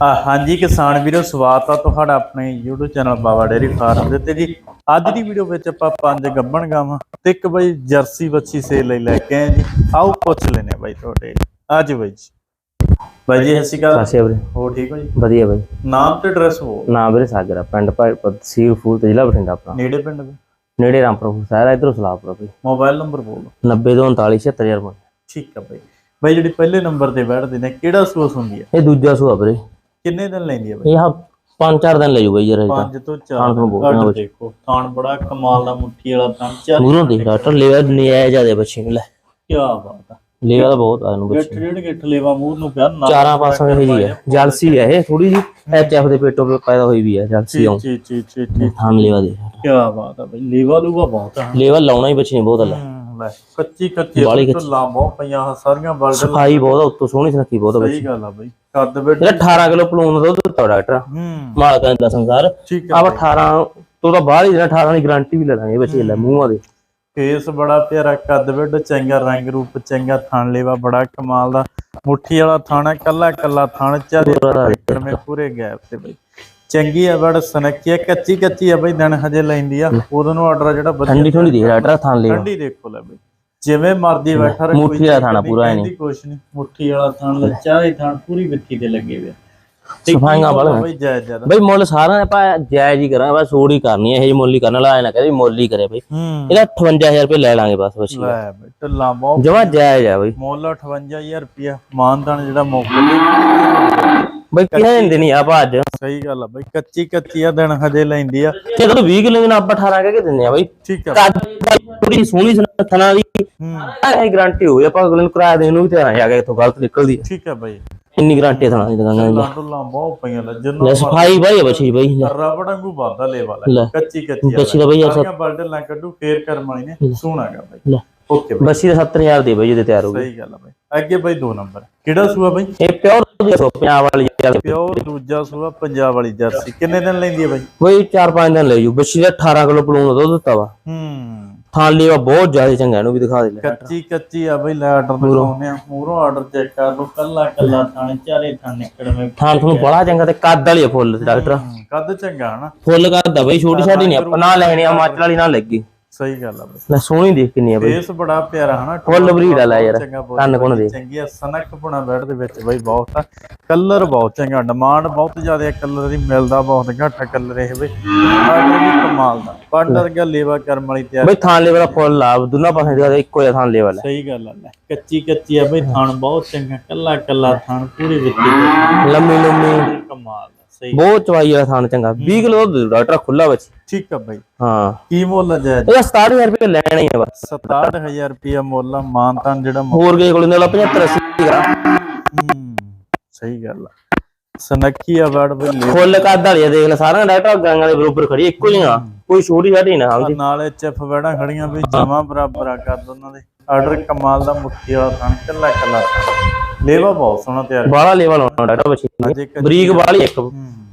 ਹਾਂਜੀ ਕਿਸਾਨ ਵੀਰੋ ਸਵਾਗਤ ਆ ਤੁਹਾਡਾ ਆਪਣੇ YouTube channel Baba dairy farm ਦੇ ਤੇ ਜੀ। ਅੱਜ ਦੀ ਵੀਡੀਓ ਵਿੱਚ ਆਪਾਂ ਪੰਜ ਗੱਬਣ ਗਾਵਾਂ ਤੇ ਇੱਕ ਬਈ ਜਰਸੀ ਬੱਚੀ ਸੇਲ ਲਈ ਲੈ ਕੇ ਆਏ ਜੀ। ਆਓ ਪੁੱਛ ਲੈਨੇ ਬਾਈ ਤੁਹਾਡੇ। ਅੱਜ ਬਾਈ ਜੀ। ਬਾਈ ਜੀ ਸ਼੍ਰੀ ਅਕਾਲ। ਸਾਸੇ ਵੀਰੇ। ਹੋ ਠੀਕ ਹੋ ਜੀ? ਵਧੀਆ ਬਾਈ। ਨਾਮ ਤੇ ਐਡਰੈਸ ਹੋ ਨਾਮ ਵੀਰੇ ਸਾਗਰਾ ਪਿੰਡ ਤਹਿਸੀਲ ਫੂਲ ਤੇ ਜ਼ਿਲ੍ਹਾ ਬਠਿੰਡਾ ਆਪਣਾ। ਨੇੜੇ ਪਿੰਡ ਦੇ? ਨੇੜੇ ਰਾਮਪੁਰ ਸਾਰਾ ਇਧਰੋਂ ਸਲਾਹਪੁਰ ਬਈ। ਮੋਬਾਈਲ ਨੰਬਰ ਬੋਲੋ 90239 ਠੀਕ ਆ ਬਾਈ। ਬਾਈ ਜਿਹੜੀ ਪਹਿਲੇ ਨੰਬਰ ਤੇ ਬੈਠਦੇ ਨੇ ਕਿਹੜਾ ਸੂਸ ਹੁੰਦੀ ਹੈ ਇਹ ਦੂਜਾ ਸੂਆ ਵੀਰੇ। ਕਿੰਨੇ ਦਿਨ ਲੈਂਦੀ ਹੈ ਬਾਈ? ਇਹ ਪੰਜ ਚਾਰ ਦਿਨ ਲੈ ਜੂ ਬਈ ਜਰਾ ਇਹਦਾ ਪੰਜ ਤੋਂ ਚਾਰ ਬੋਲਣਾ ਅੱਡ ਵਿੱਚ। ਦੇਖੋ ਥਾਣ ਬੜਾ ਕਮਾਲ ਦਾ ਮੁੱਠੀ ਵਾਲਾ ਥਾਣ ਚਾਰ ਮੂਰੋਂ ਦੇਖ। ਡਾਕਟਰ ਲੈਵਾ ਨਿਆਇ ਜਿਆਦੇ ਬੱਚੇ ਨੂੰ ਲੈ। ਕੀ ਬਾਤ ਆ। ਲੈਵਾ ਤਾਂ ਬਹੁਤ ਆ ਇਹਨੂੰ ਗਿੱਠ ਬੱਚੇ ਡੇਢ ਗਿੱਠ ਲੇਵਾ ਮੂੰਹ ਨੂੰ ਪਿਆ ਨਾਲ ਚਾਰਾਂ ਪਾਸੋਂ ਇਹ ਜੀ ਹੈ ਜਲਸੀ ਹੈ ਇਹ ਥੋੜੀ ਜੀ ਐਚਐਫ ਦੇ ਪੇਟੋਂ ਪੇ ਪੈਦਾ ਹੋਈ ਵੀ ਹੈ ਜਲਸੀ ਆਉਂ ਚੀ ਚੀ ਚੀ ਚੀ ਥਾਂ ਲੈਵਾ ਦੇ। ਕੀ ਬਾਤ ਆ ਬਈ ਲੇਵਾ ਲੂਵਾ ਬਹੁਤ ਆ। ਲੈਵਾ ਲਾਉਣਾ ਹੀ ਬੱਚੇ ਨੇ ਬਹੁਤ ਲੈ। ਹਮ, ਲੈ ਕੱਚੀ ਕੱਚੀ। ਬਾਹਲੀ ਲਾਂਬੋ ਪਈਆਂ ਆਹ ਸਾਰੀਆਂ ਬਲਡ ਸਫ਼ਾਈ ਬਹੁਤ ਆ ਉੱਤੋਂ ਸੋਹਣੀ ਸੁਨੱਖੀ ਬਹੁਤ ਆ ਬੱਚੀ। ਸਹੀ ਗੱਲ ਆ ਬਈ। ਕੱਦ ਬੈਠ ਇਹਦਾ 18 ਕਿਲੋ ਪਲੂਨ ਦਾ ਦੁੱਧ ਦਿੱਤਾ ਡਾਕਟਰ। ਹੂੰ। ਮਾਲਕਾਂ ਦਾ ਸੰਸਾਰ ਠੀਕ ਆ ਆਪ 18 ਤੋਂ ਤਾਂ ਬਾਹਰ ਹੀ ਜਿਹੜਾ 18 ਦੀ ਗਾਰੰਟੀ ਵੀ ਲੈ ਲਾਂਗੇ ਬੱਚੇ ਲੈ ਮੂੰਹਾਂ ਦੇ ਫੇਸ ਬੜਾ ਪਿਆਰਾ ਕੱਦ ਬੈਡ ਚੰਗਾ ਰੰਗ ਰੂਪ ਚੰਗਾ ਥਣ ਲੇਵਾ ਬੜਾ ਕਮਾਲ ਦਾ। ਮੁੱਠੀ ਵਾਲਾ ਥਾਣਾ ਕੱਲਾ ਕੱਲਾ ਥਣ ਚਾਦੇ ਪੂਰੇ ਗੈਪ ਤੇ ਬਈ। ਚੰਗੀ ਆ ਬੜ ਸਨੱਕੀ ਆ ਕੱਚੀ ਕੱਚੀ ਆ ਬਈ ਦਿਨ ਹਜੇ ਲੈਂਦੀ ਆ। ਉਦੋਂ ਨੂੰ ਆਰਡਰ ਜਿਹੜਾ ਠੰਡੀ ਠੰਡੀ ਦੇ ਡਾਕਟਰ ਥਾਂ ਲੈ ਠੰਡੀ ਦੇਖੋ ਲੈ ਬਈ। ਜਿਵੇਂ ਮਰਦੀ ਬੈਠਾ ਰਹੇ ਮੁੱਠੀ ਵਾਲਾ ਥਾਣਾ ਪੂਰਾ ਨਹੀਂ। ਕੁਛ ਨਹੀਂ। ਮੁੱਠੀ ਵਾਲਾ ਥਣ ਲੱਚਾ ਹੀ ਥਣ ਪੂਰੀ ਵਿੱਥੀ ਤੇ ਲੱਗੇ ਹੋਏ। ਤੇ ਸਫਾਈਆਂ ਵਾਲਾ। ਬਈ ਮੁੱਲ ਸਾਰਾ ਆਪਾਂ ਜਾਇਜ਼ ਹੀ ਕਰਾਂ ਬਸ ਸੋੜ ਹੀ ਕਰਨੀ ਹੈ ਇਹ ਮੁੱਲ ਹੀ ਕਰਨ ਵਾਲਾ ਐ ਨਾ ਕਰੇ ਮੁੱਲ ਹੀ ਕਰੇ ਬਈ। ਇਹਦਾ 58000 ਰੁਪਏ ਲੈ ਲਾਂਗੇ ਬਸ ਲੈ ਬਈ ਬਹੁਤ ਜਮਾ ਜਾਇਜ਼ ਆ ਬਈ। ਮੁੱਲ 58000 ਰੁਪਿਆ ਮਾਨਦਾਨ ਜਿਹੜਾ ਮੌਕੇ ਤੇ ਬਈ ਕਿਹਨੇ ਦਿੰਦੇ ਨਹੀਂ ਆਪਾਂ ਅੱਜ? ਸਹੀ ਗੱਲ ਆ ਬਈ ਕੱਚੀ ਕੱਚੀ ਆ ਦਿਨ ਹਜੇ ਲੈਂਦੀ ਆ। ਤੇ ਜਦੋਂ 20 ਕਿਲੋ ਦੇ ਨਾਲ ਆਪਾਂ 18 ਕਹਿ ਕੇ ਦਿੰਦੇ ਆ ਬਈ। ਠੀਕ ਆ। ਥੋੜੀ ਸੋਹਣੀ ਸੁਨੱਖਣਾ ਦੀ ਹੂੰ। ਇਹ ਗਾਰੰਟੀ ਹੋਈ ਆਪਾਂ ਅਗਲੇ ਨੂੰ ਕਿਰਾਇਆ ਦੇਣ ਨੂੰ ਵੀ ਤਿਆਰ ਆ ਗਿਆ ਇੱਥੋਂ ਗਲਤ ਨਿਕਲਦੀ ਹੈ ਠੀਕ ਆ ਬਈ। ਇੰਨੀ ਗਾਰੰਟੀ ਥਣਾ ਦੀ ਦੁਕਾਨਾਂ ਦੀ। ਲਾਂਡੂਲਾਂ ਬਹੁਤ ਪਈਆਂ ਲੈ ਜਿੰਨਾ ਲੈ ਸਫ਼ਾਈ ਬਾਈ ਆ ਬੱਚੀ ਬਈ। ਰਬੜ ਵਾਂਗੂ ਵਾਦਾ ਲੈ ਵਾਲਾ ਲੈ। ਕੱਚੀ ਕੱਚੀ ਆ ਬੱਚੀ ਦਾ ਬਈ ਯਾਰ ਸਾਰੀਆਂ ਬਲਡ ਲਾਂ ਕੱਢੂ ਫੇਰ ਕਰਮਾਈ ਨੇ ਸੋਹਣਾਗਾ ਬਈ। ਲੈ ਓਕੇ ਬਈ। ਬੱਸੀ ਦਾ 70000 ਦੇ ਬਈ ਜਿਹਦੇ ਤਿਆਰ ਹੋ ਗਈ। ਸਹੀ ਗੱਲ ਆ ਬਈ। ਅੱਗੇ ਬਈ ਦੋ ਨੰਬਰ। ਕਿਹੜਾ ਸੂਆ ਬਈ? ਇਹ ਪਿਓਰ ਪੰਜਾਬ ਵਾਲੀ ਯਾਰ ਪਿਓਰ ਦੂਜਾ ਸੂਆ ਪੰਜਾਬ ਵਾਲੀ ਜਰਸੀ। ਕਿੰਨੇ ਦਿਨ ਲੈਂਦੀ ਆ ਬਈ? ਬਈ 4-5 ਦਿਨ ਲੈ ਜੂ ਬੱਸੀ ਦਾ 18 ਕਿਲੋ ਪਲੂਣ ਦਾ ਦੁੱਧ ਦਿੱਤਾ ਵਾ। ਹੂੰ। ਥਾਂ ਵਾ ਬਹੁਤ ਜ਼ਿਆਦਾ ਚੰਗਾ ਇਹਨੂੰ ਵੀ ਦਿਖਾ ਦੇ ਲੈ। ਕੱਚੀ ਕੱਚੀ ਆ ਬਈ ਲੈ ਆਰਡਰ ਦਿਖਾਉਂਦੇ ਆ। ਮੂਰੋਂ ਆਰਡਰ ਚੈੱਕ ਕਰ ਲਓ ਕੱਲਾ ਕੱਲਾ ਥਾਣੇ ਚਾਰੇ ਥਾਂ ਨਿਕੜਵੇਂ ਥਾਂ ਤੁਹਾਨੂੰ ਬੜਾ ਚੰਗਾ ਤੇ ਕੱਦ ਵਾਲੀ ਆ ਫੁੱਲ ਡਾਕਟਰ ਕੱਦ ਚੰਗਾ ਹਨਾ? ਫੁੱਲ ਕਰਦਾ ਬਈ ਛੋਟੀ ਛਾਟੀ ਨਹੀਂ ਆਪਾਂ ਨਾ ਲੈਣੀ ਆ ਮਾਚਲ ਵਾਲੀ ਨਾ ਲੱਗੀ। ਸਹੀ ਗੱਲ ਆ ਬਈ। ਲੈ ਸੋਹਣੀ ਦੇਖ ਕਿੰਨੀ ਆ ਬਈ। ਫੇਸ ਬੜਾ ਪਿਆਰਾ ਹਨਾ ਫੁੱਲ ਬਰੀਡ ਆ ਲੈ ਯਾਰ ਕੰਨ ਕੁਣ ਦੇ ਚੰਗੀ ਆ ਸਨਕ ਪੁਣਾ ਬੈਡ ਦੇ ਵਿੱਚ ਬਈ ਬਹੁਤ ਆ। ਕਲਰ ਬਹੁਤ ਚੰਗਾ ਡਿਮਾਂਡ ਬਹੁਤ ਜ਼ਿਆਦਾ ਕਲਰ ਦੀ ਮਿਲਦਾ ਬਹੁਤ ਘੱਟ ਕਲਰ ਇਹ ਬਈ। ਕਮਾਲ ਦਾ ਪਾਰਟਨਰ ਗਿਆ ਲੇਵਾ ਕਰਮ ਵਾਲੀ ਤਿਆਰ ਬਈ ਥਾਂ ਲੈਵਲ ਦਾ ਫੁੱਲ ਆ ਦੋਨਾਂ ਪਾਸੇ ਦਾ ਇੱਕੋ ਜਿਹਾ ਥਾਂ ਲੈਵਲ ਹੈ ਸਹੀ ਗੱਲ ਆ ਲੈ ਕੱਚੀ ਕੱਚੀ ਆ ਬਈ ਥਾਣ ਬਹੁਤ ਚੰਗਾ ਕੱਲਾ ਕੱਲਾ ਥਾਣ ਪੂਰੀ ਤੇ ਲੰਮੀ ਲੰਮੀ। ਕਮਾਲ। ਸਹੀ ਬਹੁਤ ਚਵਾਈ ਵਾਲਾ ਥਾਂ ਚੰਗਾ। 20 ਕਿਲੋ ਦੁੱਧ ਡਾਕਟਰ ਖੁੱਲਾ ਬੱਚੀ ਠੀਕ ਆ ਬਈ। ਹਾਂ। ਕੀ ਮੁੱਲ ਆ ਜਾਇਜ਼ ਇਹਦਾ 67000 ਰੁਪਏ ਲੈਣਾ ਹੀ ਆ ਬਸ। 67000 ਰੁਪਿਆ ਮੁੱਲ ਆ ਮਾਨਤਾਨ ਜਿਹੜਾ ਹੋਰ ਕਿਸੇ ਕੋਲ ਨਹੀਂ ਲਾ 75 80 ਗ੍ਰਾਮ। ਹੂੰ ਸਹੀ ਗੱਲ ਆ। ਸਨੱਖੀ ਆ ਬੜ ਬਈ ਲੈ ਫੁੱਲ ਕੱਦ ਵਾਲੀ ਦੇਖ ਲੈ ਸਾਰਾ ਡਾਕਟਰ ਗਾਂਗਾਂ ਦੇ ਬਰੋਬਰ ਖੜੀ ਇੱਕੋ ਹੀ। ਆ ਕੋਈ ਛੋਟੀ ਛਾਟੀ ਨਾ ਨਾਲੇ ਚਿਫ ਵੜਾ ਖੜੀਆਂ ਵੀ ਜਮਾ ਬਰਾਬਰ ਆ ਕਰ ਦੋਨਾਂ ਦੇ। ਆਰਡਰ ਕਮਾਲ ਦਾ ਮੁੱਠੀ ਵਾਲਾ ਥਣ ਕੱਲਾ ਕੱਲਾ। ਲੇਵਾ ਬਹੁਤ ਸੋਹਣਾ ਤਿਆਰ ਆਉਣਾ ਡਾਕਟਰ ਬੱਚੀ ਅਜੇ ਕੱਚੀ- ਬਰੀਕ ਵਾਲੀ ਇੱਕ।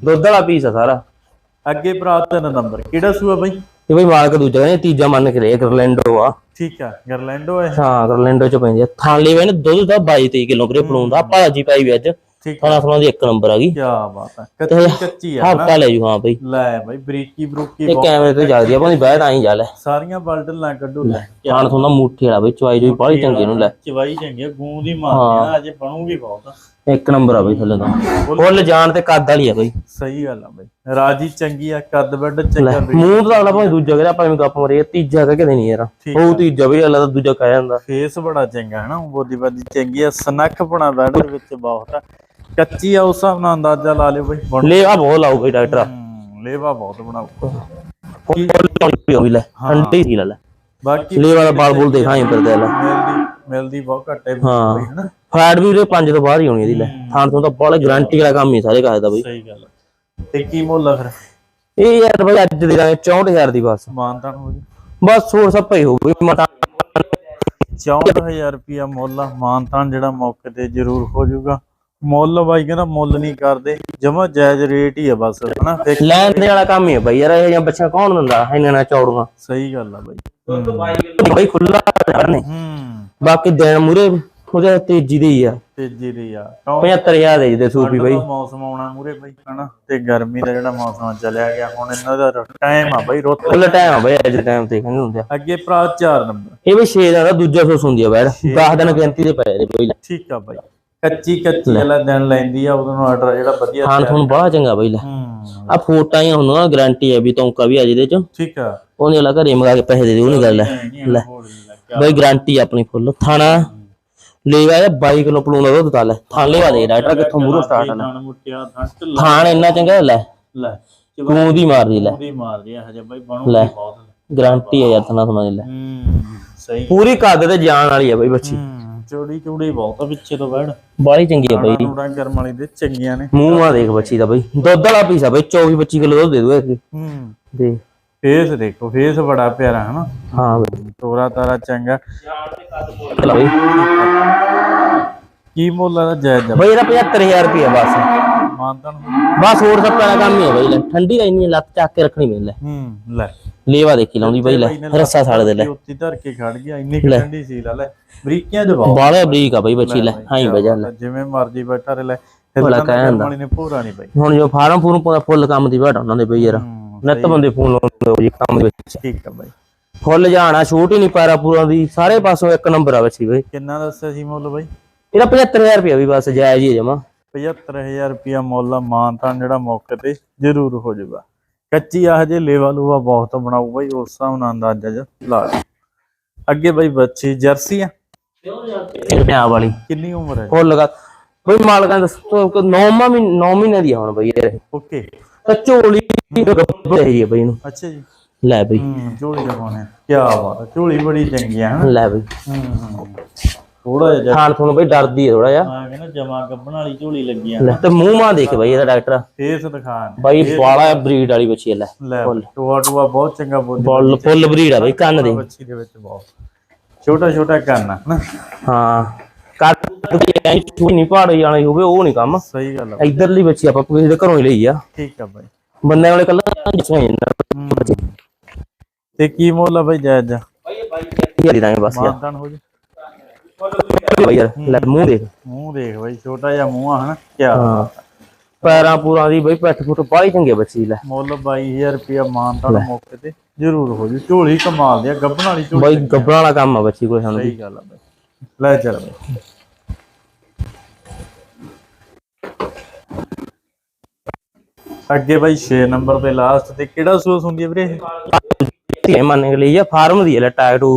ਦੁੱਧ ਵਾਲਾ ਪੀਸ ਆ ਸਾਰਾ। ਅੱਗੇ ਭਰਾ ਤਿੰਨ ਨੰਬਰ ਕਿਹੜਾ ਸੂਆ ਬਈ? ਇਹ ਬਈ ਮਾਲਕ ਦੂਜਾ ਕਹਿੰਦੇ ਤੀਜਾ ਮੰਨ ਕੇ ਲੈ ਗਰਲੈਂਡੋ ਆ। ਠੀਕ ਆ ਗਰਲੈਂਡੋ ਹੈ ਹਾਂ ਗਰਲੈਂਡੋ ਚ ਪੈਂਦੀ ਥਾਂ ਲੈਵੇ ਨੇ ਦੁੱਧ ਦਾ 22 23 ਕਿਲੋ ਕਰੇ ਪਲੂਣ ਦਾ ਭਾਜੀ ਪਾਈ ਵੀ ਅੱਜ। ਠੀਕ ਖਾਣਾ ਸੁਣਾ ਦੀ ਇੱਕ ਨੰਬਰ ਆ ਗਈ। ਕੀ ਬਾਤ ਹੈ। ਕੱਚੀ ਕੱਚੀ ਆ ਹਫਤਾ ਲੈ ਜੂ ਹਾਂ ਬਈ। ਲੈ ਬਈ ਬਰੀਕੀ ਬਰੂਕੀ ਇਹ ਕੈਮਰੇ ਤੇ ਜਗਦੀ ਆ ਭਾਵੇਂ ਬਹਿ ਤਾਂ ਹੀ ਜਾ ਲੈ ਸਾਰੀਆਂ ਬਲਡਲਾਂ ਕੱਢੋ ਲੈ। ਖਾਣ ਸੁਣਾ ਮੂਠੀ ਵਾਲਾ ਬਈ ਚਵਾਈ ਜੋ ਬਾਹਲੀ ਚੰਗੀ ਇਹਨੂੰ ਲੈ। ਚਵਾਈ ਚੰਗੀ ਗੂੰ ਦੀ ਮਾਰਦੀ ਆ ਅਜੇ ਬਣੂਗੀ ਬਹੁਤ। ਇੱਕ ਨੰਬਰ ਆ ਬਈ ਥੱਲੇ ਦਾ। ਫੁੱਲ। ਜਾਣ ਤੇ ਕੱਦ ਵਾਲੀ ਆ ਬਈ। ਸਹੀ ਗੱਲ ਆ ਬਈ। ਰਾਜੀ ਚੰਗੀ ਆ ਕੱਦ ਬੈਡ ਚੰਗਾ ਬਈ। ਮੂੰਹ ਤੋਂ ਅਗਲਾ ਭਾਵੇਂ ਦੂਜਾ ਆਪਾਂ ਐਵੇਂ ਗੱਪ ਮਾਰੀ ਤੀਜਾ ਕਹਿ ਕੇ ਨਹੀਂ ਯਾਰ। ਉਹ ਤੀਜਾ ਵੀ ਅਗਲਾ ਤਾਂ ਦੂਜਾ ਕਹਿ ਜਾਂਦਾ। ਫੇਸ ਬੜਾ ਚੰਗਾ ਹੈ ਨਾ ਬੋਦੀ ਬਾਦੀ ਚੰਗੀ ਆ ਸਨੱਖ ਪਣਾ ਬੈਡ ਦੇ ਵਿੱਚ ਬਹੁਤ ਆ। ਕੱਚੀ ਆ ਉਸ ਹਿਸਾਬ ਨਾਲ ਅੰਦਾਜ਼ਾ ਲਾ ਲਿਓ ਬਈ। ਬਣ ਲੈ ਆ ਬਹੁਤ ਲਾਊ ਬਈ ਡਾਕਟਰ। ਹੂੰ, ਲੇਵਾ ਬਹੁਤ ਫੁੱਲ ਵੀ ਲੈ ਅੰਡੇ ਹੀ। ਲੈ ਲੈ ਬਾਕੀ ਲੈ ਵਾਲਾ ਬਾਲ ਬੁਲ ਦੇਖਾਂ ਫਿਰਦੇ ਲੈ ਮਿਲਦੀ ਮਿਲਦੀ ਬਹੁਤ ਘੱਟ ਹੈ ਹਾਂ। ਬਈ ਹਨਾ। ਫੈਟ ਵੀ ਉਹਦੇ 5 ਤੋਂ ਬਾਹਰ ਹੀ ਹੋਣੀ ਇਹਦੀ ਲੈ। ਥਾਂ ਤੋਂ ਤਾਂ ਬੜਾ ਗਾਰੰਟੀ ਵਾਲਾ ਕੰਮ ਹੀ ਸਾਰੇ ਦਾ ਬਈ। ਸਹੀ ਗੱਲ। ਤੇ ਕੀ ਮੁੱਲ ਆ ਫਿਰ? ਇਹ ਯਾਰ ਬਈ ਅੱਜ ਦੇ ਦਾਂਗੇ 64000 ਦੀ ਬਸ। ਮਾਨਤਾਨ ਹੋ ਜੀ ਬਸ ਹੋਰ ਸਭ ਪਈ ਹੋ ਗਈ ਮਤਾ 64000 ਰੁਪਿਆ ਮੁੱਲ ਆ। ਮਾਨਤਾਨ ਜਿਹੜਾ ਮੌਕੇ ਤੇ ਜ਼ਰੂਰ ਹੋ ਜਾਊਗਾ। ਮੁੱਲ ਬਾਈ ਕਹਿੰਦਾ ਮੁੱਲ ਨਹੀਂ ਕਰਦੇ ਜਮਾ ਜਾਇਜ਼ ਰੇਟ ਹੀ ਆ ਬਸ ਹਨਾ? ਲੈਣ ਦੇ ਵਾਲਾ ਕੰਮ ਹੀ ਹੈ ਬਈ ਯਾਰ ਇਹ ਜਾਂ ਬੱਚਾ ਕੌਣ ਦਿੰਦਾ ਇਹਨਾਂ ਨਾਲ ਚੌੜੂਆਂ? ਸਹੀ ਗੱਲ ਆ ਬਾਈ। ਬਈ ਖੁੱਲਾ ਨੇ। ਹੂੰ। ਬਾਕੀ ਦਿਨ ਮੂਰੇ ਉਹਦੇ ਤੇਜੀ ਦੇ ਹੀ ਆ। ਤੇਜੀ ਦੀ ਆ। ਕੌਣ 75000 ਦੇ ਜਿਹਦੇ ਸੂਪੀ ਬਈ। ਮੌਸਮ ਆਉਣਾ ਮੂਰੇ ਬਈ ਹਨਾ? ਤੇ ਗਰਮੀ ਦਾ ਜਿਹੜਾ ਮੌਸਮ ਚੱਲਿਆ ਗਿਆ ਹੁਣ ਇਹਨਾਂ ਦਾ ਟਾਈਮ ਆ ਬਈ ਰੁੱਤ ਫੁੱਲ ਟਾਈਮ ਆ ਬਈ ਅੱਜ ਟਾਈਮ ਤੇ ਕਹਿੰਦੇ ਹੁੰਦੇ ਆ ਅੱਗੇ ਭਰਾ 4 ਨੰਬਰ। ਇਹ ਵੀ 6 ਦਾ ਦੂਜਾ ਸੋਸ ਹੁੰਦੀ ਆ ਬੈੜ 10 ਦਿਨ ਗਿਣਤੀ ਦੇ ਪਏ ਨੇ ਬਈ। ਠੀਕ ਆ ਬਈ। ਕੱਚੀ ਕੱਚੀ ਵਾਲਾ ਦਿਨ ਲੈਂਦੀ ਆ ਉਦੋਂ ਨੂੰ ਆਰਡਰ ਜਿਹੜਾ ਵਧੀਆ ਖਾਣ ਤੁਹਾਨੂੰ ਬੜਾ ਚੰਗਾ ਬਈ ਲੈ। ਹੂੰ। ਆ ਫੋਟਾਂ ਹੀ ਹੁੰਦੀਆਂ ਗਾਰੰਟੀ ਹੈ ਵੀ ਤੌਂਕਾ ਵੀ ਆ ਜਿਹਦੇ ਚ। ਠੀਕ ਆ। ਉਹਨੇ ਅਲਾ ਘਰੇ ਮੰਗਾ ਕੇ ਪੈਸੇ ਦੇ ਦੇ ਉਹ ਨਹੀਂ ਗੱਲ ਲੈ। ਨੀ। ਬਈ ਗਾਰੰਟੀ ਆਪਣੀ ਫੁੱਲ ਥਾਣਾ ਲੈਵਾ ਇਹ 22 ਕਿਲੋ ਪਲੂਣਾ ਦੁੱਧ ਤਾਂ ਲੈ। ਥਾਣ ਲੈਵਾ ਦੇ ਡਾਕਟਰ ਕਿੱਥੋਂ ਮੂਰੋਂ ਸਟਾਰਟ ਆ ਥਣ ਇੰਨਾ ਚੰਗਾ ਲੈ। ਲੈ। ਤੂੰ ਦੀ ਮਾਰਦੀ ਲੈ ਚੋਰੀ ਮਾਰਦੀ ਹਜੇ ਬਈ ਬਣੂ ਲੈ। ਬਹੁਤ। ਗਾਰੰਟੀ ਹੈ ਯਾਰ ਥਣਾ ਸਮਝ ਲੈ। ਹੂੰ ਸਹੀ। ਪੂਰੀ ਕੱਦ ਤੇ ਜਾਣ ਵਾਲੀ ਹੈ ਬਈ ਬੱਚੀ। ਚੋੜੀ ਚੂੜੀ ਬਹੁਤ ਆ ਪਿੱਛੇ ਤੋਂ ਬੈੜ ਬਾਲੀ ਚੰਗੀ ਹੈ ਬਈ। ਨੂੜਾ ਗਰਮ ਵਾਲੀ ਦੇ ਚੰਗੀਆਂ ਨੇ। ਮੂੰਹ ਮਾ ਦੇਖ ਬੱਚੀ ਦਾ ਬਈ। ਦੁੱਧ ਵਾਲਾ ਪੀਸ ਆ ਬਈ 24 25 ਕਿਲੋ ਦੁੱਧ ਦੇ ਦੂ ਇਹ ਹੂੰ। ਦੇ। ਫੇਸ ਦੇਖੋ ਫੇਸ ਬੜਾ ਪਿਆਰਾ ਹੈ ਨਾ ਹਾਂ ਬਈ। ਤੋਰਾ ਤਾਰਾ ਚੰਗਾ। ਕੀ ਮੁੱਲ ਦਾ ਜਾਇਜ਼ ਆ। ਬਈ ਇਹਦਾ 75000 ਰੁਪਏ ਬਸ। ਮਾਨਤਨ ਬਸ ਹੋਰ ਸਭ ਦਾ ਕੰਮ ਹੀ ਹੈ ਬਈ ਲੈ। ਠੰਡੀ ਇੰਨੀ ਲੱਤ ਚੱਕ ਕੇ ਰੱਖਣੀ ਪੈਂਦੀ ਲੈ। ਹੂੰ ਲੈ। ਲੇਵਾ ਦੇਖੀ ਲਾਉਂਦੀ ਬਈ ਲੈ ਰੱਸਾ ਸਾੜ ਦੇ ਲੈ। ਉੱਤੀ ਧਰ ਕੇ ਖੜ ਗਿਆ ਇੰਨੀ ਠੰਡੀ ਸੀ ਲਾ ਲੈ। ਬਰੀਕੀਆਂ ਜਵਾਬ ਬਾਲੇ ਬਰੀਕ ਆ ਬਈ ਬੱਚੀ ਲੈ ਹਾਂ ਬਜਾ ਲੈ ਜਿਵੇਂ ਮਰਜ਼ੀ ਬੈਠਾ ਰਹੇ ਲੈ। ਭਲਾ ਹਿੱਲਣ ਕਹਿਣ ਕਰਨ ਦਾ। ਵਾਲੀ ਨੇ ਪੂਰਾ ਨਹੀਂ ਪਈ। ਹੁਣ ਜੋ ਫਾਰਮ ਫੂਰਮ ਪਾਉਂਦਾ ਫੁੱਲ ਕੰਮ ਦੀ ਬਾਟ ਉਹਨਾਂ ਦੇ ਬਈ ਯਾਰ। ਹੂੰ, ਨਿੱਤ ਬੰਦੇ ਫੋਨ ਲਾਉਂਦੇ ਹੋ ਜੀ ਕੰਮ ਦੇ ਵਿੱਚ। ਠੀਕ ਆ ਬਾਈ। ਫੁੱਲ ਜਾਣਾ ਛੂਟ ਹੀ ਨਹੀਂ ਪੈਰਾ ਪੂਰਾ ਦੀ। ਸਾਰੇ ਪਾਸੋਂ ਇੱਕ ਨੰਬਰ ਆ ਬੱਚੀ ਬਈ। ਕਿੰਨਾ ਦੱਸਿਆ ਸੀ ਮੁੱਲ ਬਾਈ? ਇਹਦਾ 75000 ਰੁਪਏ ਵੀ ਬਸ ਜਾਇਜ਼ ਹੀ ਜਮਾ। 75000 ਰੁਪਿਆ ਮੁੱਲ ਮਾਨਤਾਨ ਜਿਹੜਾ ਮੌਕੇ ਤੇ ਜ਼ਰੂਰ ਹੋ ਜਾਊਗਾ। ਕੱਚੀ ਆ ਹਜੇ ਲੇਵਾ ਲੂਵਾ ਬਹੁਤ ਬਣਾਊ ਬਾਈ ਉਸ ਹਿਸਾਬ ਨਾਲ ਅੰਦਾਜ਼ਾ ਜਿਹਾ ਲਾ। ਅੱਗੇ ਬਾਈ ਬੱਚੀ ਜਰਸੀ ਆ? ਆ ਵਾਲੀ? ਕਿੰਨੀ ਉਮਰ ਹੈ? ਫੁੱਲ ਲਗਾ ਬਈ ਮਾਲਕਾਂ ਦਾ 9 ਮਹੀਨੇ 9 ਮਹੀਨੇ ਦੀ ਆ ਹੁਣ ਬਈ ਇਹ। ਓਕੇ। ਤਾਂ ਝੋਲੀ ਹੀ ਹੈ ਬਈ ਇਹਨੂੰ। ਅੱਛਾ ਜੀ। ਲੈ ਬਈ। ਹੂੰ ਝੋਲੀ ਲਗਾਉਣੇ ਕੀ ਬਾਤ ਝੋਲੀ ਬੜੀ ਚੰਗੀ ਆ ਲੈ ਬਈ। ਹੂੰ। ਥੋੜਾ ਜਿਹਾ ਖਾਣ ਤੁਹਾਨੂੰ ਬਈ ਡਰਦੀ ਹੈ ਥੋੜਾ ਜਿਹਾ। ਮੈਂ ਕਹਿੰਦਾ ਜਮਾ ਗੱਬਣ ਵਾਲੀ ਝੋਲੀ ਲੱਗੀ ਆ ਲੈ ਤੇ ਮੂੰਹ ਮਾਂ ਦੇਖ ਬਈ ਇਹਦਾ ਡਾਕਟਰ ਫੇਸ ਦਿਖਾ ਬਾਈ ਬਾਲਾ ਬਰੀਡ ਵਾਲੀ ਬੱਚੀ ਹੈ ਲੈ ਲੈ ਟੋਆ ਟੋਆ ਬਹੁਤ ਚੰਗਾ ਬੋਲੀ ਫੁੱਲ ਫੁੱਲ ਬਰੀਡ ਆ ਬਈ ਕੰਨ ਦੇ। ਬੱਚੀ ਦੇ ਵਿੱਚ ਬਹੁਤ। ਛੋਟਾ ਛੋਟਾ ਕੰਨ ਆ ਹਾਂ। ਕੱਟ ਐ ਛੂਟ ਨਹੀਂ ਪਹਾੜੀ ਵਾਲੀ ਹੋਵੇ ਉਹ ਨਹੀਂ ਕੰਮ। ਸਹੀ ਗੱਲ ਆ। ਇਧਰਲੀ ਬੱਚੀ ਆਪਾਂ ਕਿਸੇ ਦੇ ਘਰੋਂ ਹੀ ਲਈ ਆ। ਠੀਕ ਆ ਬਾਈ। ਬੰਦੇ ਵਾਲੇ ਕੱਲਾ ਜਿਸਵੇਂ ਜਾਂਦਾ ਤੇ ਕੀ ਮੁੱਲ ਆ ਬਾਈ ਜਾਇਜ਼? ਜਾ ਯਾਰੀ ਦਾਂਗੇ ਬਸ ਯਾਰ ਮਾਨਦਾਨ ਹੋ ਜੀ। ਬਈ ਯਾਰ ਲੈ ਮੂੰਹ ਦੇਖ। ਮੂੰਹ ਦੇਖ ਬਾਈ ਛੋਟਾ ਜਿਹਾ ਮੂੰਹ ਆ ਹਨਾ ਕੀ ਹਾਂ। ਪੈਰਾਂ ਪੂਰਾਂ ਦੀ ਬਈ ਪਿੱਠ ਫੁੱਟ ਬਾਹਲੀ ਚੰਗੀ ਆ ਬੱਚੀ ਲੈ। ਮੁੱਲ 22000 ਰੁਪਿਆ ਮਾਨਦਾਨ ਮੌਕੇ ਤੇ ਜ਼ਰੂਰ ਹੋ ਜੂ ਝੋਲੀ ਕਮਾਲ ਦੀ ਆ ਗੱਬਣ ਵਾਲੀ ਝੋਲੀ ਬਾਈ ਗੱਬਰਾਂ ਵਾਲਾ ਕੰਮ ਆ ਬੱਚੀ ਕੋਈ ਸਾਨੂੰ ਸਹੀ ਗੱਲ ਆ ਬਾਈ। ਲੈ ਚੱਲ ਬਾਈ। ਅੱਗੇ ਬਾਈ 6 ਨੰਬਰ ਤੇ ਲਾਸਟ ਤੇ ਕਿਹੜਾ ਸੂਸ ਹੁੰਦੀ ਹੈ ਵੀਰੇ ਇਹ? ਮੰਨ ਲਈ ਆ ਫਾਰਮ ਦੀ ਹੈ ਲੈ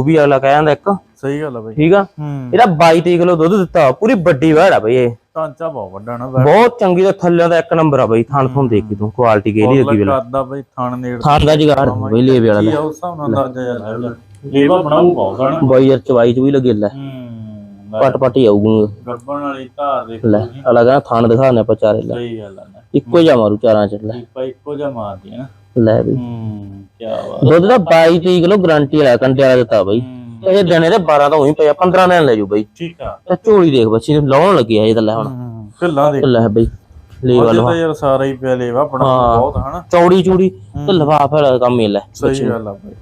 ਵੀ ਅਗਲਾ ਕਹਿ ਜਾਂਦਾ ਇੱਕ। ਸਹੀ ਗੱਲ ਆ ਬਾਈ। ਠੀਕ ਆ? ਇਹਦਾ 22 23 ਕਿਲੋ ਦੁੱਧ ਦਿੱਤਾ ਪੂਰੀ ਵੱਡੀ ਵੜ ਆ ਬਈ ਇਹ। ਢਾਂਚਾ ਬਹੁਤ ਵੱਡਾ ਨਾ ਬੈਠ ਬਹੁਤ ਚੰਗੀ ਤੇ ਥੱਲੇ ਦਾ ਇੱਕ ਨੰਬਰ ਆ ਬਈ ਥਣ ਥਣ ਦੇਖੀ ਤੂੰ ਕੁਆਲਿਟੀ ਕਿਹੜੀ ਲੱਗੀ ਵੇਲੇ ਕਰਦਾ ਬਾਈ ਥਣ ਨੇੜ ਥਣ ਦਾ ਜਗਾੜ ਬਈ ਲੇਵੇ ਵਾਲਾ ਲੈ। ਉਸ ਹਿਸਾਬ ਨਾਲ ਅੰਦਾਜ਼ਾ ਜਿਹਾ ਲਾ ਲੈ। ਲੇਵਾ ਬਣਾਉ ਬਹੁਤ ਹਨਾ ਬਾਈ ਯਾਰ ਚਵਾਈ ਚ ਵੀ ਲੱਗੇ ਲੈ। ਪਟ ਪਟ ਹੀ ਆਊਗਾ। ਗੱਬਣ ਵਾਲੀ ਧਾਰ ਦੇਖ ਲੈ ਅਲੱਗ ਨਾ ਥਣ ਦਿਖਾਣੇ ਆਪਾਂ ਚਾਰੇ ਲੈ। ਸਹੀ ਗੱਲ ਆ ਇੱਕੋ ਜਾ ਮਾਰੂ ਚਾਰਾਂ ਚ ਲੈ। ਇੱਕੋ ਜਿਹਾ ਮਾਰਦੀ ਹੈ ਨਾ। ਲੈ ਬਈ। ਹੂੰ ਕੀ ਬਾਤ ਦੁੱਧ ਦਾ 22 23 ਕਿਲੋ ਗਾਰੰਟੀ ਵਾਲਾ ਕੰਡੇ ਵਾਲਾ ਦਿੱਤਾ ਬਈ। ਇਹ ਦਿਨੇ ਦੇ 12 ਤਾਂ ਉਹੀ ਪਿਆ 15 ਦਿਨ ਲੈ ਜੂ ਬਈ। ਠੀਕ ਆ। ਤੇ ਝੋਲੀ ਦੇਖ ਬੱਚੀ ਨੂੰ ਲਾਉਣ ਲੱਗੀ ਆ ਇਹ ਤਾਂ ਲੈ ਹੁਣ। ਢਿੱਲਾਂ ਦੇ। ਲੈ ਬਈ ਲੈ ਵਾਲਾ ਤਾਂ ਯਾਰ ਸਾਰਾ ਹੀ ਪਿਆ ਲੇਵਾ ਬਣਾ ਬਹੁਤ ਹਨਾ। ਚੌੜੀ ਚੂੜੀ ਤੇ ਲਫਾਫੇ ਵਾਲਾ ਕੰਮ ਹੀ ਲੈ ਸਹੀ ਗੱਲ ਆ ਬਾਈ।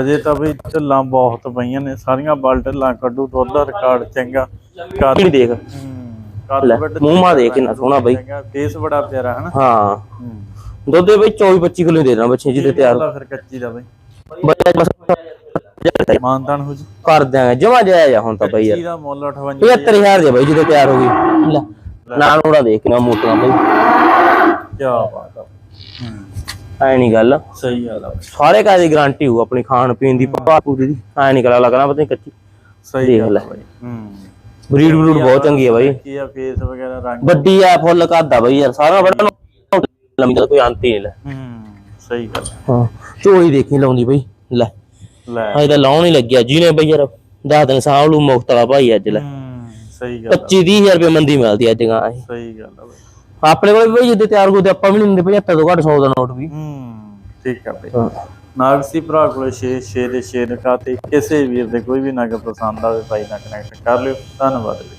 ਅਜੇ ਤਾਂ ਬਈ ਢਿੱਲਾਂ ਬਹੁਤ ਪਈਆਂ ਨੇ ਸਾਰੀਆਂ ਬਲ ਢਿੱਲਾਂ ਕੱਢੂ ਦਾ ਰਿਕਾਰਡ ਚੰਗਾ। ਕਰ ਦੇਖ। ਮੂੰਹ ਮਾਂ ਦੇਖ ਕਿੰਨਾ ਸੋਹਣਾ ਬਈ। ਫੇਸ ਬੜਾ ਪਿਆਰਾ ਹਨਾ। ਹਾਂ। ਦੁੱਧ ਦੇ ਬਈ 24 25 ਕਿਲੋ ਦੇ ਦੇਣਾ ਬੱਚੇ ਜਿਹਦੇ ਤਿਆਰ। ਫਿਰ ਕੱਚੀ ਦਾ ਬਈ। ਬੱਚਾ ਬਸ ਮਾਨਦਾਨ ਹੋ ਜੀ ਕਰ ਦਿਆਂਗੇ ਜਮਾ ਜਾਇਆ ਹੁਣ ਤਾਂ ਬਈ ਯਾਰ ਦਾ ਮੁੱਲ 58 75000 ਦੇ ਬਈ ਜਦੋਂ ਤਿਆਰ ਹੋ ਗਈ ਲੈ ਨਾਲ ਉਹਦਾ ਦੇਖ ਨਾ ਮੋਟੀਆਂ ਬਈ ਕੀ ਬਾਤ ਆ ਹੂੰ ਐ ਨਹੀਂ ਗੱਲ ਸਹੀ ਗੱਲ ਆ ਸਾਰੇ ਕਾਜ ਦੀ ਗਾਰੰਟੀ ਹੋਊ ਆਪਣੀ ਖਾਣ ਪੀਣ ਦੀ ਪਾ ਪੂਰੀ ਦੀ ਐ ਨਹੀਂ ਗੱਲ ਲੱਗਣਾ ਪਤਾ ਨੀ ਕੱਚੀ ਸਹੀ ਦੇਖ ਗੱਲ ਲੈ। ਹੂੰ ਬਰੀਡ ਬਰੂਡ ਬਹੁਤ ਚੰਗੀ ਹੈ ਬਈ ਕੀ ਆ ਫੇਸ ਵਗੈਰਾ ਰੰਗ ਵੱਡੀ ਆ ਫੁੱਲ ਕੱਦ ਆ ਬਈ ਯਾਰ ਸਾਰਾ ਬੜਾ ਲੰਮੀ ਦਾ ਕੋਈ ਅੰਤ ਹੀ ਨਹੀਂ ਲੈ ਹੂੰ ਸਹੀ ਗੱਲ ਹਾਂ ਝੋਲੀ ਦੇਖੀ ਲਾਉਂਦੀ ਬਈ ਲੈ ਲੈ। ਅਜੇ ਤਾਂ ਲਾਉਣ ਹੀ ਲੱਗਿਆ ਜਿਹਨੇ ਬਈ ਯਾਰ ਦਸ ਦਿਨ ਸਾਂਭ ਲੂ ਮੁਫਤ ਵਾਲਾ ਭਾਈ ਅੱਜ ਲੈ। ਹੂੰ ਸਹੀ ਗੱਲ ਆ। 25 30000 ਰੁਪਏ ਮੰਦੀ ਮਿਲਦੀ ਅੱਜ ਗਾਂ ਇਹ। ਸਹੀ ਗੱਲ ਆ ਬਈ। ਆਪਣੇ ਕੋਲ ਵੀ ਬਈ ਜਿੱਦੇ ਤਿਆਰ ਕਰਦੇ ਆਪਾਂ ਵੀ ਨਹੀਂ ਦਿੰਦੇ 75 ਤੋਂ ਘੱਟ 100 ਦਾ ਨੋਟ ਵੀ। ਹੂੰ ਠੀਕ ਆ ਬਈ। ਹਾਂ। ਨਾਗਸੀ ਭਰਾ ਕੋਲ 6 6 ਦੇ 6 ਨਕਾਤੇ ਕਿਸੇ ਵੀਰ ਦੇ ਕੋਈ ਵੀ ਨਗ ਪਸੰਦ ਆਵੇ ਭਾਈ ਨਾਲ ਕਨੈਕਟ ਕਰ ਲਿਓ। ਧੰਨਵਾਦ ਜੀ